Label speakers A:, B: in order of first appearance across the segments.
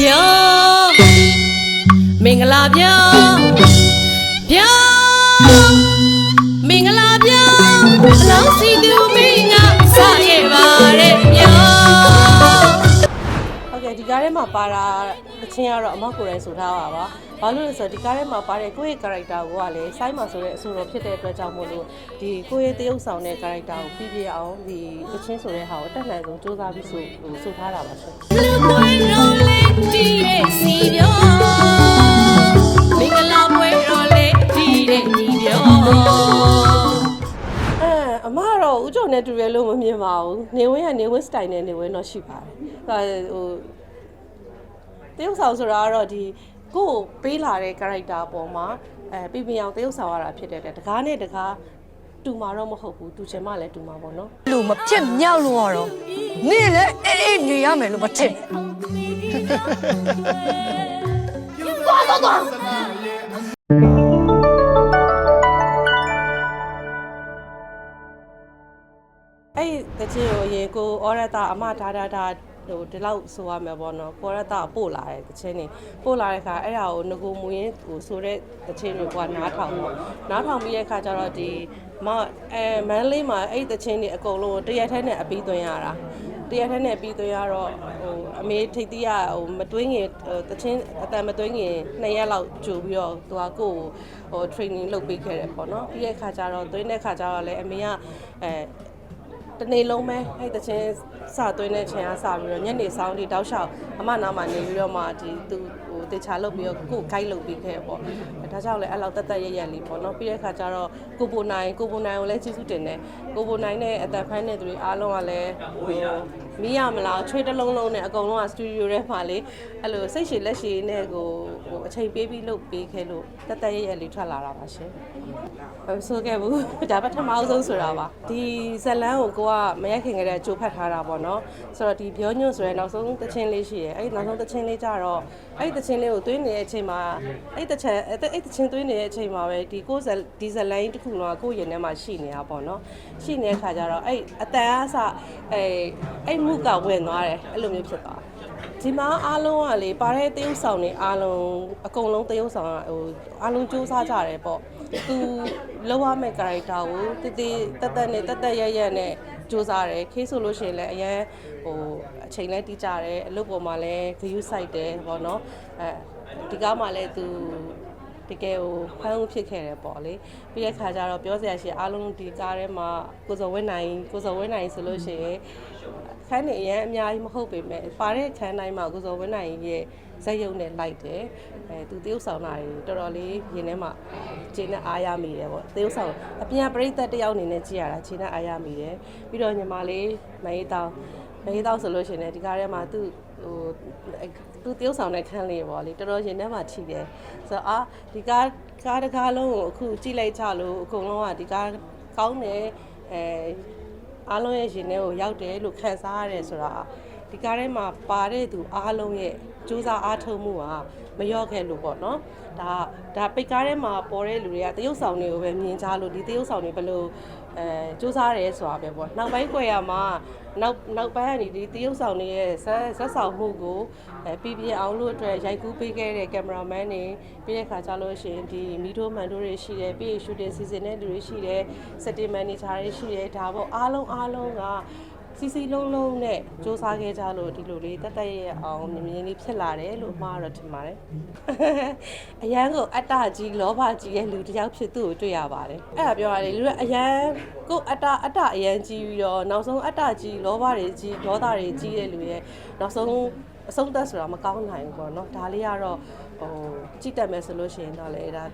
A: ပြောမင်္ဂလာပြောပြောမင်္ဂလာပြောအလောင်းစီ
B: ကဲ့ဒီကားထဲမှာပါတာတချင်းကတော့အမကိုယ်တိုင်ဆိုထားပါပါဘာလို့လဲဆိုတော့ဒီကားထဲမှာပါတဲ့ကိုယ့်ရဲ့ character ကိုကလည်းစိုင်းမှာဆိုတဲ့အဆိုတော်ဖြစ်တဲ့အတွက်ကြောင့်မို့လို့ဒီကိုယ့်ရဲ့တရုပ်ဆောင်တဲ့ character ကိုပြည့်ပြည့်အောင်ဒီတချင်းဆိုတဲ့ဟာကိုအတက်နိုင်ဆုံးစူးစမ်းပြီးဆိုဟိုဆိုထားတာပါရှင်
A: လူပွင့်တော်လေးတီးတဲ့စီပြောမင်္ဂလာပွင့်တော်လေးတီးတဲ့ညီပြော
B: အဲအမကတော့ဥကြုံနဲ့တူတယ်လို့မမြင်ပါဘူးနေဝင်းကနေဝင်း style နဲ့နေဝင်းတော့ရှိပါတယ်ဟိုဟို တရုပ်ဆောင်ဆိုတာကတော့ဒီကိုယ့်ကိုပေးလာတဲ့ character အပေါ်မှာအဲပြပြအောင်တရုပ်ဆောင်ရတာဖြစ်တဲ့အတွက်တကားနဲ့တကားတူမှာတော့မဟုတ်ဘူးတူချင်မှလည်းတူမှာပေါ့နော်
C: လို့မပြတ်မြောက်လို့ရတော့နေလေအေးအေးနေရမယ်လို့မထင်
B: အဲ့ဒီတချင်ကိုအရင်ကိုဩရတအမဒါဒါဒါ ဟိုဒီလောက်ဆိုရမယ်ပေါ့နော်ကိုရတပို့လာတဲ့တချင်နေပို့လာတဲ့ခါအဲ့ဒါကိုငကိုမူရင်ဟိုဆိုတဲ့တချင်တွေကနားထောင်ပေါ့နားထောင်ပြီးတဲ့ခါကျတော့ဒီမအဲမန်းလေးမှာအဲ့ဒီတချင်တွေအကုန်လုံးတရက်ထဲနဲ့အပြီးသွင်းရတာတရက်ထဲနဲ့ပြီးသွင်းရတော့ဟိုအမေထိတ်တိရဟိုမသွင်းခင်ဟိုတချင်းအတန်မသွင်းခင်နှစ်ရက်လောက်ကြိုပြီးတော့သူကကိုယ့်ကိုဟို training လုပ်ပေးခဲ့တယ်ပေါ့နော်ပြီးတဲ့ခါကျတော့သွင်းတဲ့ခါကျတော့လည်းအမေကအဲ တနေ့လုံးပဲအဲ့တချင်းစသွင်းတဲ့ချိန်ကစပြီးတော့ညနေဆောင်ဒီတောက်လျှောက်အမနာမနေပြီးတော့မှဒီသူဟို တေချာလုပ်ပြီးတော့ကိုဂိုက်လုပ်ပြီးခဲ့ပေါ့ဒါကြောင့်လည်းအဲ့လောက်တက်တက်ရရလေးပေါ့နော်ပြီးတဲ့အခါကျတော့ကိုပိုနိုင်ကိုပိုနိုင်ကိုလည်းကျေးဇူးတင်တယ်ကိုပိုနိုင်နဲ့အတန်ဖိုင်းတဲ့သူတွေအားလုံးကလည်းဟိုမီးရမလားချွေးတစ်လုံးလုံးနဲ့အကုန်လုံးကစတူဒီယိုထဲမှာလေအဲ့လိုစိတ်ရှည်လက်ရှည်နဲ့ကိုဟိုအချိန်ပေးပြီးလုပ်ပေးခဲ့လို့တက်တက်ရရလေးထွက်လာတာပါရှင်မဆိုခဲ့ဘူးဒါပထမအဆုံးဆိုတာပါဒီဇလန်းကိုကိုကမရက်ခင်ကတည်းကကြိုးဖတ်ထားတာပေါ့နော်ဆိုတော့ဒီပြောညွန့်ဆိုရဲနောက်ဆုံးသချင်းလေးရှိရဲအဲ့ဒီနောက်ဆုံးသချင်းလေးကြတော့အဲ့ဒီသချင်းလေးကိုသွင်းနေတဲ့အချိန်မှာအဲ့ဒီသချင်းအဲ့ဒီသချင်းသွင်းနေတဲ့အချိန်မှာပဲဒီကိုဇဒီဇလိုင်းတစ်ခုလုံးကကိုယ့်ရင်ထဲမှာရှိနေတာပေါ့နော်ရှိနေတဲ့ခါကျတော့အဲ့အတန်အဆအဲ့အဲ့မှုကဝင်သွားတယ်အဲ့လိုမျိုးဖြစ်သွားတယ်ဒီမှာအားလုံးကလေပါတဲ့တရုပ်ဆောင်တွေအားလုံးအကုန်လုံးတရုပ်ဆောင်ကဟိုအားလုံးစူးစမ်းကြတယ်ပေါ့သူလောက်ရမယ့် character ကိုတည်တည်တက်တက်နဲ့တက်တက်ရရနဲ့ စူးစမ်းတယ်ခေးဆိုလို့ရှိရင်လည်းအရင်ဟိုအချိန်လဲတီးကြတယ်အလုပ်ပေါ်မှာလည်း view site တယ်ပေါ့နော်အဲဒီကားမှာလည်းသူတကယ်ဟိုဖမ်းဖြစ်ခဲ့တယ်ပေါ့လေပြီးတဲ့ခါကျတော့ပြောစရာရှိအားလုံးဒီကားထဲမှာကိုစော်ဝင်းနိုင်ကိုစော်ဝင်းနိုင်ဆိုလို့ရှိရင်ခန်းနေအရင်အများကြီးမဟုတ်ပေမဲ့ပါတဲ့ခန်းတိုင်းမှာကိုစောဝင်းနိုင်ရဲ့ ဇက်ရုံနဲ့လိုက်တယ်အဲသူတရုပ်ဆောင်တာတွေတော်တော်လေးရင်ထဲမှာခြေနဲ့အားရမိတယ်ပေါ့တရုပ်ဆောင်အပြင်ပရိသတ်တယောက်အနေနဲ့ကြည့်ရတာခြေနဲ့အားရမိတယ်ပြီးတော့ညီမလေးမအေးတောင်းမအေးတောင်းဆိုလို့ရှိရင်လည်းဒီကားထဲမှာသူဟိုသူတရုပ်ဆောင်တဲ့ခန်းလေးပေါ့လေတော်တော်ရင်ထဲမှာထိတယ်ဆိုတော့အာဒီကားကားတစ်ကားလုံးကိုအခုကြည့်လိုက်ကြလို့အကုန်လုံးကဒီကားကောင်းတယ်အဲအားလုံးရဲ့ရင်ထဲကိုရောက်တယ်လို့ခံစားရတယ်ဆိုတာ ဒီကားထဲမှာပါတဲ့သူအားလုံးရဲ့စူးစမ်းအားထုတ်မှုကမလျော့ခဲ့လို့ပေါ့နော်ဒါဒါပိတ်ကားထဲမှာပေါ်တဲ့လူတွေကတရုပ်ဆောင်တွေကိုပဲမြင်ကြလို့ဒီတရုပ်ဆောင်တွေဘယ်လိုအဲစူးစမ်းရဲဆိုတာပဲပေါ့နောက်ပိုင်းကွယ်ရမှာနောက်နောက်ပိုင်းကနေဒီတရုပ်ဆောင်တွေရဲ့ဇက်ဇက်ဆောင်မှုကိုအဲပြပြအောင်လို့အတွက်ရိုက်ကူးပေးခဲ့တဲ့ကင်မရာမန်တွေပြီးတဲ့ခါကျလို့ရှိရင်ဒီမီတိုမန်တို့တွေရှိတယ်ပြီးရင် shooting season တဲ့လူတွေရှိတယ် setting manager တွေရှိတယ်ဒါပေါ့အားလုံးအားလုံးက စီစီလုံးလုံးနဲ့စ조사ခဲ့ကြလို့ဒီလိုလေးတက်တက်ရအောင်မြင်မြင်လေးဖြစ်လာတယ်လို့မှားတော့ထင်ပါတယ်အရန်ကိုအတ္တကြီးလောဘကြီးရဲ့လူတစ်ယောက်ဖြစ်သူ့ကိုတွေ့ရပါတယ်အဲ့ဒါပြောရတယ်လူကအရန်ကိုအတ္တအတ္တအရန်ကြီးပြီးတော့နောက်ဆုံးအတ္တကြီးလောဘတွေကြီးဒေါသတွေကြီးတဲ့လူရဲ့နောက်ဆုံးအဆုံးသက်ဆိုတာမကောင်းနိုင်ဘူးပေါ့နော်ဒါလေးကတော့ဟိုကြည့်တတ်မယ်ဆိုလို့ရှိရင်တော့လေဒါ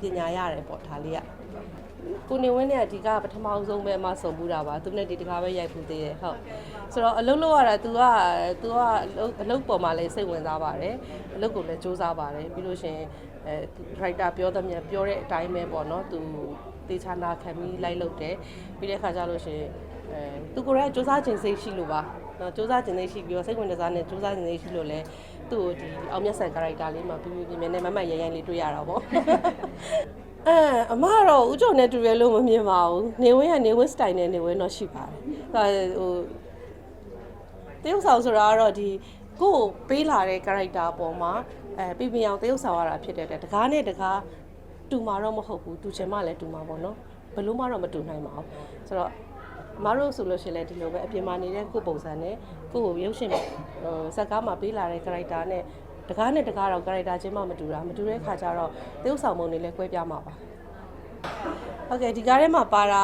B: ပညာရတယ်ပေါ့ဒါလေးက ကိုနေဝင်းနဲ့အဓိကပထမဆုံးပဲအမဆုံဘူးတာပါသူနဲ့ဒီတကားပဲရိုက်ဖူးသေးတယ်ဟုတ်ဆိုတော့အလုပ်လုပ်ရတာ तू က तू ကအလုပ်အလုပ်ပေါ်မှာလည်းစိတ်ဝင်စားပါတယ်အလုပ်ကိုလည်းစူးစမ်းပါတယ်ပြီးလို့ရှရင်အဲ writer ပြောသမျှပြောတဲ့အတိုင်းပဲပေါ့နော် तू တေချာနာခံပြီးလိုက်လုပ်တယ်ပြီးတဲ့ခါကျလို့ရှရင်အဲ तू ကိုယ်ကစူးစမ်းခြင်းစိတ်ရှိလို့ပါနော်စူးစမ်းခြင်းစိတ်ရှိပြီးတော့စိတ်ဝင်စားနဲ့စူးစမ်းခြင်းစိတ်ရှိလို့လဲသူ့ကိုဒီအောင်မြတ်ဆန် character လေးမှာပြပြပြပြနဲ့မမတ်ရရန်လေးတွေ့ရတာပေါ့ အဲအမကတော့ဥကြုံနဲ့တူတယ်လို့မမြင်ပါဘူးနေဝင်းကနေဝင်း style နဲ့နေဝင်းတော့ရှိပါတယ်အဲဟိုတရုပ်ဆောင်ဆိုတာကတော့ဒီကိုယ့်ကိုပေးလာတဲ့ character အပေါ်မှာအဲပြပြအောင်တရုပ်ဆောင်ရတာဖြစ်တဲ့အတွက်တကားနဲ့တကားတူမှာတော့မဟုတ်ဘူးတူချင်မှလည်းတူမှာပေါ့နော်ဘယ်လို့မှတော့မတူနိုင်ပါဘူးဆိုတော့မအားလို့ဆိုလို့ရှိရင်လည်းဒီလိုပဲအပြင်မှာနေတဲ့ကိုယ့်ပုံစံနဲ့ကိုယ့်ကိုရုပ်ရှင်ဟိုဇက်ကားမှာပေးလာတဲ့ character နဲ့ တကားနဲ့တကားတော့ character ချင်းမှမတူတာမတူတဲ့ခါကျတော့တရုပ်ဆောင်ပုံတွေလည်းကွဲပြားမှာပါဟုတ်ကဲ့ဒီကားထဲမှာပါတာ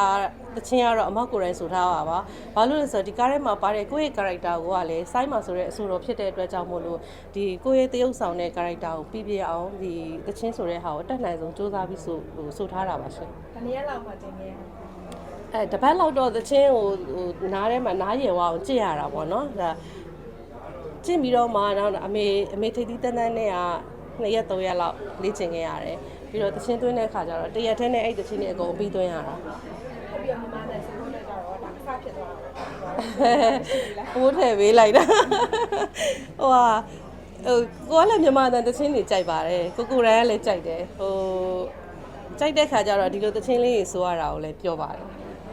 B: တချင်းကတော့အမောက်ကိုယ်တိုင်ဆိုထားပါပါ။ဘာလို့လဲဆိုတော့ဒီကားထဲမှာပါတဲ့ကိုယ့်ရဲ့ character ကိုကလည်းစိုင်းမှာဆိုတဲ့အဆိုတော်ဖြစ်တဲ့အတွက်ကြောင့်မို့လို့ဒီကိုယ့်ရဲ့တရုပ်ဆောင်တဲ့ character ကိုပြီးပြည့်အောင်ဒီတချင်းဆိုတဲ့ဟာကိုအတက်နိုင်ဆုံးစူးစမ်းပြီးဆိုဟိုဆိုထားတာပါရှင်
D: တနည်းလောက်မှတင်ခဲ့။
B: အဲတပတ်လောက်တော့တချင်းဟိုဟိုနားထဲမှာနားရေဝအောင်ကြည့်ရတာပေါ့နော်။ဒါ ကြည့်ပြီးတော့မှနောက်အမေအမေထိတ်သီးတန်းတန်းနဲ့က2ရက်3ရက်လောက်လေ့ကျင့်ခဲ့ရတယ်။ပြီးတော့တချင်းသွင်းတဲ့ခါကျတော့တရက်တည်းနဲ့အဲ့တချင်းတွေအကုန်ပြီးသွင်းရတာ။
D: ဟုတ်ပြီးတော့မြန်မာနဲ့စီဖို့နဲ့ကြတော့ဒါအစားဖြစ်သွားတာပေါ့
B: ဘိုးထည့်ပေးလိုက်တာဟိုဟာဟိုကိုကလည်းမြန်မာတန်တချင်းတွေကြိုက်ပါတယ်ကိုကိုရန်ကလည်းကြိုက်တယ်ဟိုကြိုက်တဲ့ခါကျတော့ဒီလိုတချင်းလေးတွေဆိုရတာကိုလည်းပြောပါတယ်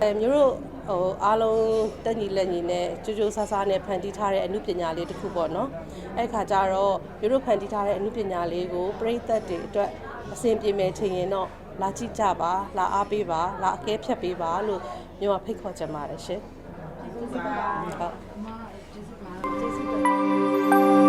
B: အဲမျိုးတို့ ဟိုအားလုံးတက်ညီလက်ညီနဲ့ကြိုးကြိုးဆားဆားနဲ့ဖန်တီးထားတဲ့အမှုပညာလေးတစ်ခုပေါ့နော်အဲ့ခါကျတော့မျိုးတို့ဖန်တီးထားတဲ့အမှုပညာလေးကိုပြိသက်တွေအတွက်အဆင်ပြေမယ်ထင်ရင်တော့လာကြည့်ကြပါလာအားပေးပါလာအကဲဖြတ်ပေးပါလို့မျိုးကဖိတ်ခေါ်ချင်ပါတယ်ရှင်
D: ကျေးဇူးပါ
B: ဟုတ်
D: ကျေးဇူးပါ